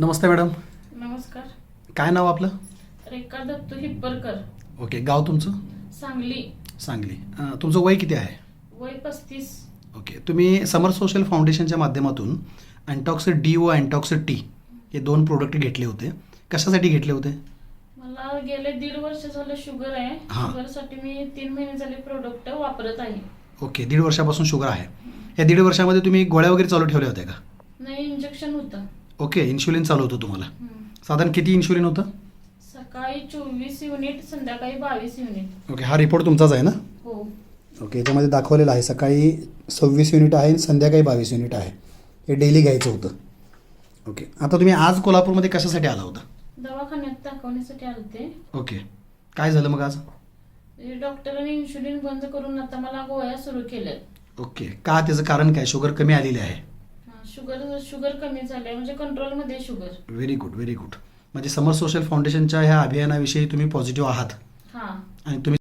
नमस्ते madam. नमस्कार. काय नाव आपलं? रेखा दत्तू हिप्परकर. ओके गाव तुमचं? सांगली. सांगली. अं, तुमचं वय किती आहे? वय पस्तीस. ओके तुम्ही समर सोशल फाउंडेशनच्या माध्यमातून अँटॉक्स डी व अँटॉक्स टी हे दोन प्रोडक्ट घेतले होते. कशासाठी घेतले होते? मला गेले दीड वर्ष झालं शुगर आहे. हा. शुगरसाठी मी तीन महिने झाले प्रोडक्ट वापरत आहे. ओके दीड वर्षापासून शुगर आहे. या दीड वर्षामध्ये तुम्ही गोळ्या वगैरे चालू ठेवल्या होत्या का? नाही इंजेक्शन होतं. ओके इन्शुलिन चालू होतं तुम्हाला. साधारण किती इन्शुलिन होतं? सकाळी चोवीस युनिट संध्याकाळी बावीस युनिट ओके हा रिपोर्ट तुमचाच आहे ना? हो. ओके याच्यामध्ये दाखवलेलं आहे सकाळी सव्वीस युनिट आहे आणि संध्याकाळी बावीस युनिट आहे. हे डेली घ्यायचं होतं. ओके आता तुम्ही आज कोल्हापूरमध्ये कशासाठी आला होता? दवाखान्यात दाखवण्यासाठी आलते ओके काय झालं मग आज? डॉक्टरांनी इन्शुलिन बंद करून आता मला गोळ्या सुरू केल्यात. ओके का त्याचं कारण काय? शुगर कमी आलेली आहे. शुगर शुगर कमी झाले म्हणजे कंट्रोलमध्ये sugar. Very good very good म्हणजे समर सोशल फाउंडेशनच्या ह्या अभियानाविषयी तुम्ही पॉझिटिव्ह आहात. हा. आणि तुम्ही